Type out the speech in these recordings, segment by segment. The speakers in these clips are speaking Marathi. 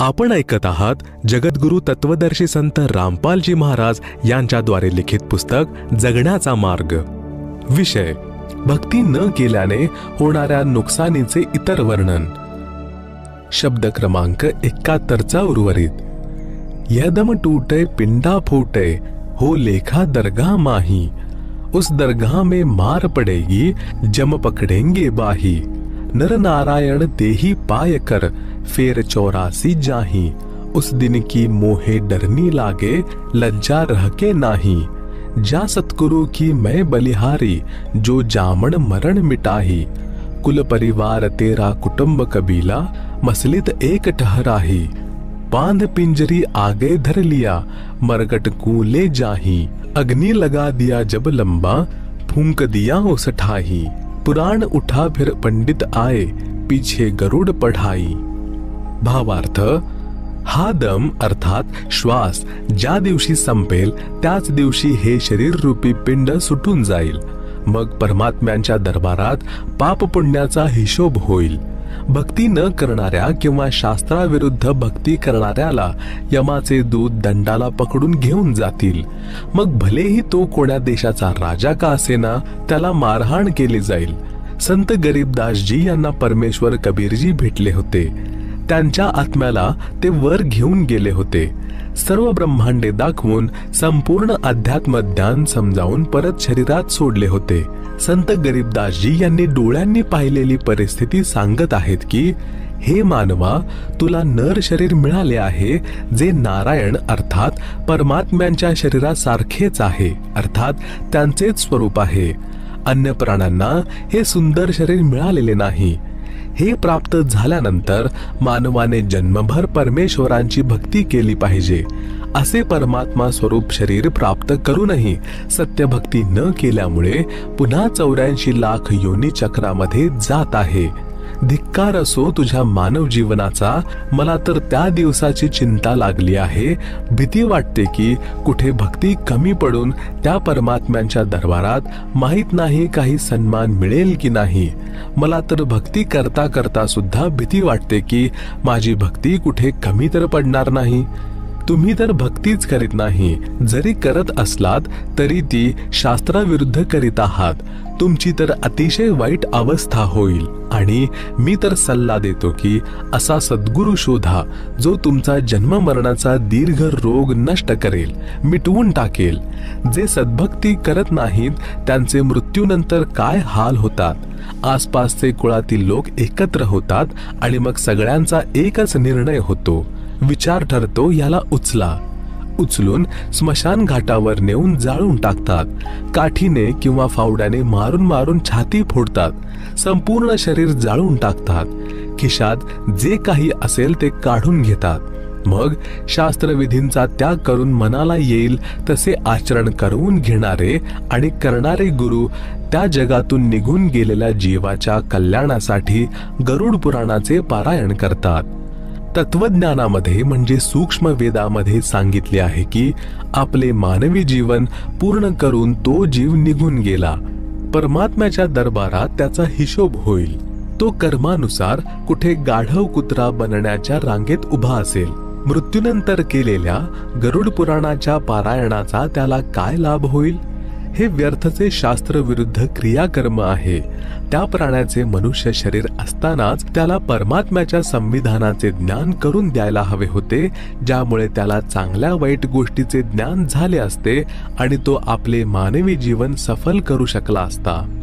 आपण ऐकत आहात जगद्गुरु तत्वदर्शी संत रामपालजी महाराज यांच्याद्वारे लिखित पुस्तक जगण्याचा मार्ग. विषय भक्ती न केल्याने होणाऱ्या नुकसानीचे इतर वर्णन. शब्द क्रमांक एकाहत्तरचा उर्वरित. यदम टूटे पिंडा फूटे हो लेखा दरगाह माही. उस दरगाह में मार पड़ेगी जम पकड़ेंगे बाही. नर नारायण देही पाय कर फेर चौरासी जाही। उस दिन की मोहे डरनी लागे, लज्जा रह के नाही। जा सतगुरु की मैं बलिहारी, जो जामण मरण मिटाही। कुल परिवार तेरा कुटुंब कबीला, मसलित एक ठहराही। बाँध पिंजरी आगे धर लिया, मरगट कूले जाही। अग्नि लगा दिया जब लंबा, फूंक दिया उस ठाही। पुराण उठा फिर पंडित आए, पीछे गरुड पढ़ाई। भावार्थ हा दम अर्थात श्वास ज्या दिवशी संपेल त्याच दिवशी हे शरीर रूपी पिंड सुटून जाईल. मग परमात्म्यांच्या दरबारात पाप पुण्याचा हिशोब होईल. भक्ती न करणाऱ्या किंवा शास्त्राविरुद्ध भक्ती करणाऱ्याला यमाचे दूत दंडाला पकडून घेऊन जातील. मग भलेही तो कोण्या देशाचा राजा का असेना त्याला मारहाण केली जाईल. संत गरीबदासजी यांना परमेश्वर कबीरजी भेटले होते. त्यांच्या आत्म्याला ते वर घेऊन गेले होते. सर्व ब्रह्मांडे दाखवून संपूर्ण अध्यात्म ज्ञान समजावून परत शरीरात सोडले होते. संत गरीबदासजी यांनी डोळ्यांनी पाहिलेली परिस्थिती सांगत आहेत की हे मानवा तुला नर शरीर मिळाले आहे जे नारायण अर्थात परमात्म्यांच्या शरीरासारखेच आहे अर्थात त्यांचेच स्वरूप आहे. अन्य प्राण्यांना हे सुंदर शरीर मिळालेले नाही. हे प्राप्त झाल्यानंतर मानवाने जन्मभर परमेश्वरांची भक्ती केली पाहिजे. असे परमात्मा स्वरूप शरीर प्राप्त करूनही सत्यभक्ती न केल्यामुळे पुन्हा चौऱ्याऐंशी लाख योनी चक्रामध्ये जात आहे. धिक्कार असो तुझ्या मानव जीवनाचा मला तर त्या दिवसाची चिंता लागली आहे. भीती वाटते की कुठे भक्ती कमी पडून त्या परमात्म्यांच्या दरबारात माहीत नाही काही सन्मान मिळेल की नाही. मला तर भक्ती करता करता सुद्धा भीती वाटते की माझी भक्ती कुठे कमी तर पडणार नाही. तुम्ही तर भक्तीच करीत नाही. जरी करत असलात तरी ती शास्त्राविरुद्ध करीत आहात. तुमची तर अतिशय वाईट अवस्था होईल. आणि मी तर सल्ला देतो की असा सद्गुरु शोधा जो तुमचा जन्म मरणाचा दीर्घ रोग नष्ट करेल मिटवून टाकेल. जे सद्भक्ती करत नाहीत त्यांचे मृत्यूनंतर काय हाल होतात? आसपासचे कुळातील लोक एकत्र होतात आणि मग सगळ्यांचा एकच निर्णय होतो. विचार ठरतो याला उचला. उचलून स्मशान घाटावर नेऊन जाळून टाकतात. काठीने किंवा फावड्याने मारून मारून छाती फोडतात. संपूर्ण शरीर जाळून टाकतात. खिशात जे काही असेल ते काढून घेतात. मग शास्त्रविधींचा त्याग करून मनाला येईल तसे आचरण करवून घेणारे आणि करणारे गुरु त्या जगातून निघून गेलेल्या जीवाच्या कल्याणासाठी गरुड पुराणाचे पारायण करतात. तत्वज्ञानामध्ये म्हणजे सूक्ष्म वेदामध्ये सांगितले आहे की आपले मानवी जीवन पूर्ण करून तो जीव निघून गेला. परमात्म्याच्या दरबारात त्याचा हिशोब होईल. तो कर्मानुसार कुठे गाढव कुत्रा बनण्याच्या रांगेत उभा असेल. मृत्यूनंतर केलेल्या गरुड पुराणाच्या पारायणाचा त्याला काय लाभ होईल? हे व्यर्थचे शास्त्र विरुद्ध क्रियाकर्म आहे. त्या प्राण्याचे मनुष्य शरीर असतानाच त्याला परमात्म्याच्या संविधानाचे ज्ञान करून द्यायला हवे होते ज्यामुळे त्याला चांगल्या वाईट गोष्टीचे ज्ञान झाले असते आणि तो आपले मानवी जीवन सफल करू शकला असता.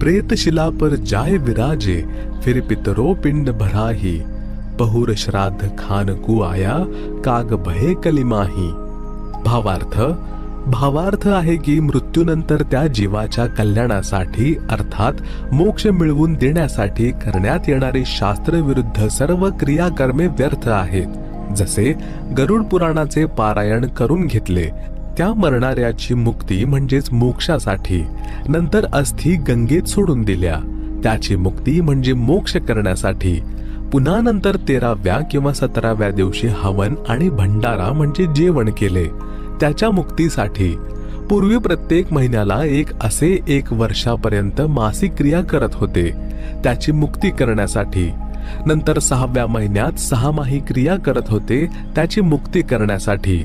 प्रेतशिला पर जाय विराजे फिर पितरो पिंड भराही. बहुर श्राद्ध खान कु आया काग भये कलिमाही. भावार्थ भावार्थ आहे की मृत्यूनंतर त्या जीवाच्या कल्याणासाठी अर्थात मोक्ष मिळवून देण्यासाठी करण्यात येणारी शास्त्रविरुद्ध सर्व क्रियाकर्मे व्यर्थ आहेत. जसे गरुड पुराणाचे पारायण करून घेतले त्या मरणाऱ्याची मुक्ती म्हणजेच मोक्षासाठी नंतर अस्थि गंगेत सोडून दिल्या. त्याची मुक्ती म्हणजे मोक्ष करण्यासाठी. पुन्हा नंतर तेराव्या किंवा सतराव्या दिवशी हवन आणि भंडारा म्हणजे जेवण केले. त्याच्या मुक्तीसाठी पूर्वी प्रत्येक महिन्याला एक असे एक वर्षापर्यंत मासिक क्रिया करत होते. त्याची मुक्ती करण्यासाठी नंतर सहाव्या महिन्यात सहामाही क्रिया करत होते त्याची मुक्ती करण्यासाठी.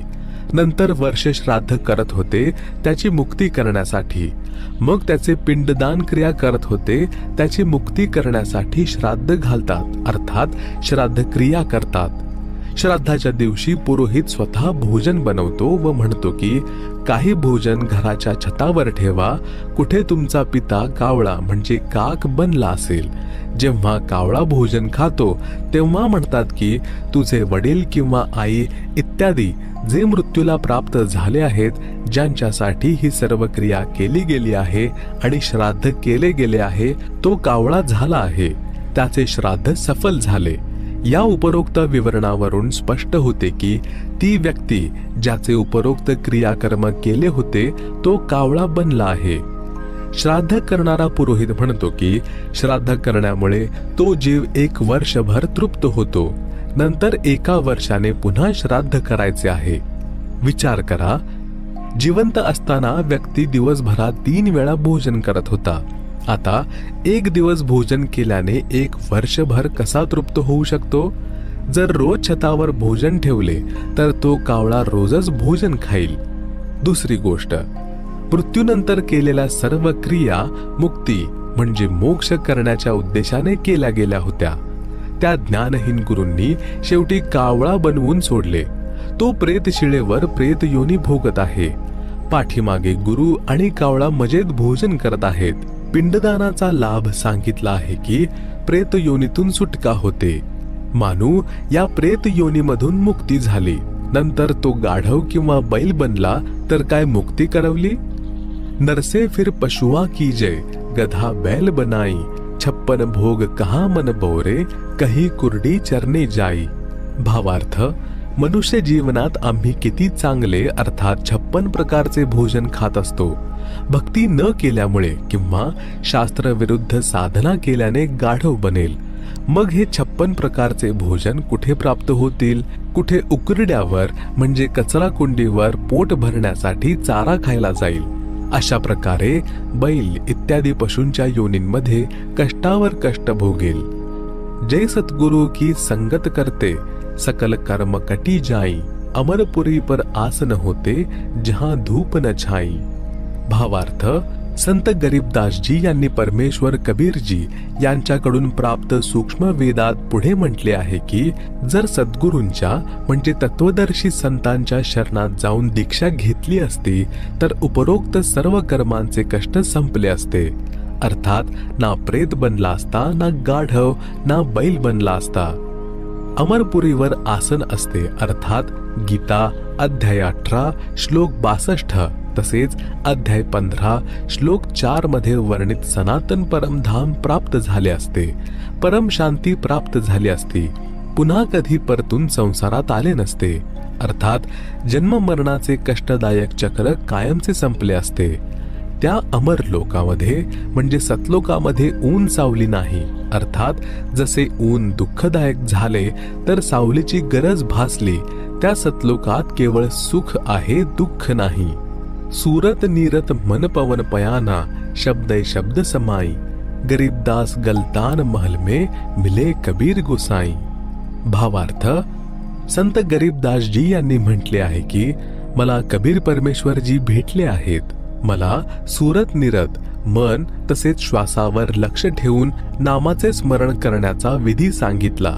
नंतर वर्ष श्राद्ध करत होते त्याची मुक्ती करण्यासाठी. मग त्याचे पिंडदान क्रिया करत होते त्याची मुक्ती करण्यासाठी श्राद्ध घालतात अर्थात श्राद्ध क्रिया करतात. श्राद्धाच्या दिवशी पुरोहित स्वतः भोजन बनवतो व म्हणतो की काही भोजन घराच्या छतावर ठेवा. कुठे तुमचा पिता कावळा म्हणजे काक बनला असेल. जेव्हा कावळा भोजन खातो तेव्हा म्हणतात की तुझे वडील किंवा आई इत्यादी जे मृत्यूला प्राप्त झाले आहेत ज्यांच्यासाठी ही सर्व क्रिया केली गेली आहे आणि श्राद्ध केले गेले आहे तो कावळा झाला आहे. त्याचे श्राद्ध सफल झाले. या उपरोक्त विवरणावरून स्पष्ट होते की ती व्यक्ती ज्याचे उपरोक्त क्रियाकर्म केले होते तो कावळा बनला आहे. श्राद्ध करणारा पुरोहित म्हणतो की श्राद्ध करण्यामुळे तो जीव एक वर्षभर तृप्त होतो. नंतर एका वर्षाने पुन्हा श्राद्ध करायचे आहे. विचार करा जिवंत असताना व्यक्ती दिवसभरात तीन वेळा भोजन करत होता. आता एक दिवस भोजन केल्याने एक वर्षभर कसा तृप्त होऊ शकतो? जर रोज छतावर भोजन ठेवले तर तो कावळा रोजच भोजन खाईल. दुसरी गोष्ट मृत्यूनंतर केलेल्या सर्व क्रिया मुक्ती म्हणजे मोक्ष करण्याच्या उद्देशाने केल्या गेल्या होत्या. त्या ज्ञानहीन गुरूंनी शेवटी कावळा बनवून सोडले. तो प्रेत शिळेवर प्रेत योनी भोगत आहे. पाठीमागे गुरु आणि कावळा मजेत भोजन करत आहेत. पिंडदानाचा लाभ सांगितला आहे की प्रेत योनीतून सुटका होते. मानू या प्रेत योनीमधून मुक्ती झाली. नंतर तो गाढव किंवा बैल बनला तर काय मुक्ती करवली? नरसे फिर पशुआ की जय गधा बैल बनाई. छप्पन भोग कहा मन बोरे कही कुरडी चरणे जाई. भावार्थ मनुष्य जीवनात आम्ही किती चांगले अर्थात छप्पन प्रकारचे भोजन खात असतो. भक्ती न केल्यामुळे किंवा शास्त्रविरुद्ध साधना केल्याने गाढव बनेल. मग हे छप्पन प्रकारचे भोजन कुठे प्राप्त होतील? कुठे उकरड्यावर म्हणजे कचरा कुंडीवर पोट भरण्यासाठी चारा खायला जाईल. अशा प्रकारे बैल इत्यादी पशूंच्या योनींमध्ये कष्टावर कष्ट भोगेल. जय सद्गुरू की संगत करते. सकल कर्म कटी जाई अमरपुरी पर आसन होते जहां धूप न छाई। भावार्थ संत गरीबदासजी यांनी परमेश्वर कबीरजी यांच्याकडून प्राप्त सूक्ष्म वेदात पुढे म्हटले आहे की जर सद्गुरूंच्या म्हणजे तत्वदर्शी संतांच्या शरणात जाऊन दीक्षा घेतली असती तर उपरोक्त सर्व कर्मांचे कष्ट संपले असते. अर्थात ना प्रेत बनला असता ना गाढव ना बैल बनला असता. अमरपुरीवर आसन असते अर्थात गीता अध्याय अठरा श्लोक बासष्ट तसेच अध्याय पंधरा श्लोक चारमध्ये वर्णित सनातन परमधाम प्राप्त झाले असते. परम शांती प्राप्त झाली असती. पुन्हा कधी परतून संसारात आले नसते. अर्थात जन्म मरणाचे कष्टदायक चक्र कायमचे संपले असते. त्या अमर लोकामध्ये म्हणजे सतलोकामध्ये ऊन सावली नाही. अर्थात जसे ऊन दुःखदायक झाले तर सावलीची गरज भासली. त्या सतलोकात केवळ सुख आहे दुःख नाही. सूरत नीरत मन पवन पयाना शब्द शब्द समाई. गरीबदास गलतान महल में मिले कबीर गोसाई. भावार्थ संत गरीबदासजी यांनी म्हटले आहे की मला कबीर परमेश्वरजी भेटले आहेत. मला सुरत निरत मन तसेच श्वासावर लक्ष ठेवून नामाचे स्मरण करण्याचा विधी सांगितला.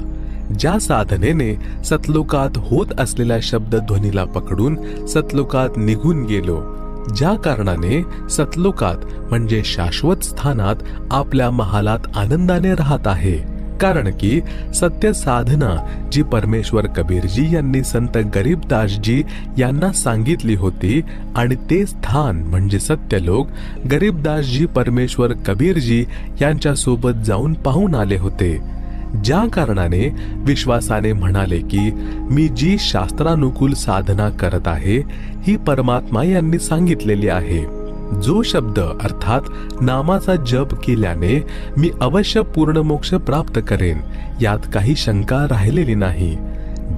ज्या साधनेने सतलोकात होत असलेल्या शब्द ध्वनीला पकडून सतलोकात निघून गेलो ज्या कारणाने सतलोकात म्हणजे शाश्वत स्थानात आपल्या महालात आनंदाने राहत आहे. कारण की सत्य साधना जी परमेश्वर कबीरजी यांनी संत गरीबदासजी यांना सांगितली होती आणि ते स्थान म्हणजे सत्यलोक गरीबदासजी परमेश्वर कबीरजी यांच्यासोबत जाऊन पाहून आले होते. ज्या कारणाने विश्वासाने म्हणाले की मी जी शास्त्रानुकूल साधना करत आहे ही परमात्मा यांनी सांगितलेली आहे. जो शब्द अर्थात नामाचा जप केल्याने मी अवश्य पूर्ण मोक्ष प्राप्त करेन यात काही शंका राहिलेली नाही.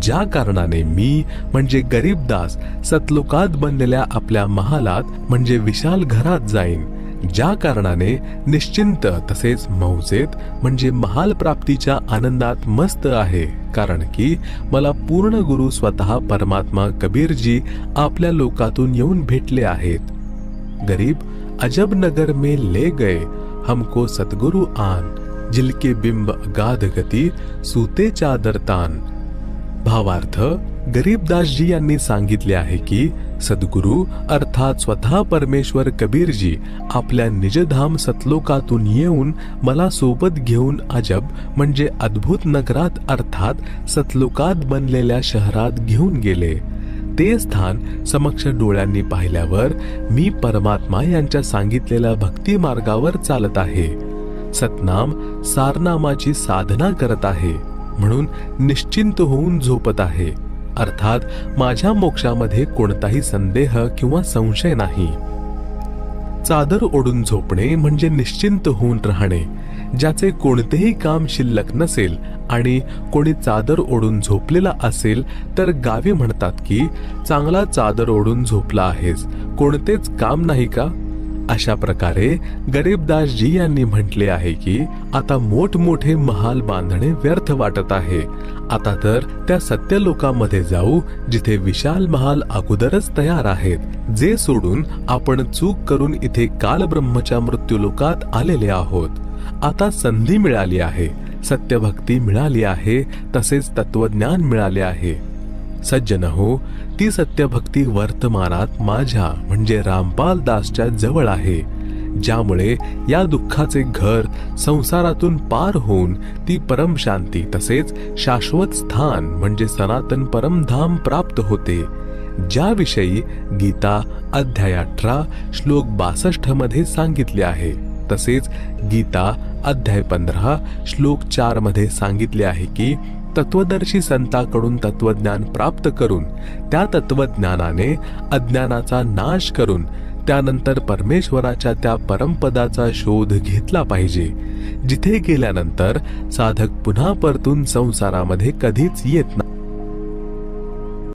ज्या कारणाने मी म्हणजे गरीबदास सतलोकात बनलेल्या आपल्या महालात म्हणजे विशाल घरात जाईन ज्या कारणाने निश्चिंत तसेच मौजेत म्हणजे महाल प्राप्तीच्या आनंदात मस्त आहे. कारण की मला पूर्ण गुरु स्वतः परमात्मा कबीरजी आपल्या लोकातून येऊन भेटले आहेत. गरीब अजब नगर में ले गए हमको सतगुरु आन जिलके बिंब अगाध गती सुते चादर तान। भावार्थ गरीबदासजी यांनी सांगितले आहे की सद्गुरू अर्थात स्वतः परमेश्वर कबीरजी आपल्या निजधाम सतलोकातून येऊन मला सोबत घेऊन अजब म्हणजे अद्भुत नगरात अर्थात सतलोकात बनलेल्या शहरात घेऊन गेले. ते स्थान समक्ष डोळ्यांनी पाहिल्यावर मी परमात्मा यांच्या सांगितलेल्या भक्ती मार्गावर चालत आहे. सतनाम सारनामाची साधना करत आहे म्हणून निश्चिंत होऊन झोपत आहे. अर्थात माझ्या मोक्षामध्ये कोणताही संदेह किंवा संशय नाही. चादर ओढून झोपणे म्हणजे निश्चिंत होऊन राहणे. ज्याचे कोणतेही काम शिल्लक नसेल आणि कोणी चादर ओढून झोपलेला असेल तर गावी म्हणतात की चांगला चादर ओढून झोपला आहेस. कोणतेच काम नाही का? अशा प्रकारे गरीबदासजी यांनी म्हटले आहे की आता मोठमोठे महाल बांधणे व्यर्थ वाटत आहे. आता तर त्या सत्य लोकांमध्ये जाऊ जिथे विशाल महाल अगोदरच तयार आहेत. जे सोडून आपण चूक करून इथे कालब्रह्मच्या मृत्यूलोकात आलेले आहोत. आता संधी मिळाली आहे. सत्यभक्ती मिळाली आहे. तसेच तत्वज्ञान मिळाले आहे. सज्जन हो ती सत्यभक्ती वर्तमानात माझ्या म्हणजे रामपाल दासच्या जवळ आहे. ज्यामुळे या दुःखाचे घर संसारातून पार होऊन ती परमशांती तसेच शाश्वत स्थान म्हणजे सनातन परमधाम प्राप्त होते. ज्याविषयी गीता अध्याय अठरा श्लोक बासष्टमध्ये सांगितले आहे. तसेच गीता अध्याय पंधरा श्लोक चारमध्ये सांगितले आहे की तत्वदर्शी संताकडून तत्वज्ञान प्राप्त करून त्या तत्वज्ञानाने अज्ञानाचा नाश करून त्यानंतर परमेश्वराच्या त्या परमपदाचा शोध घेतला पाहिजे जिथे गेल्यानंतर साधक पुन्हा परतून संसारामध्ये कधीच येत नाही.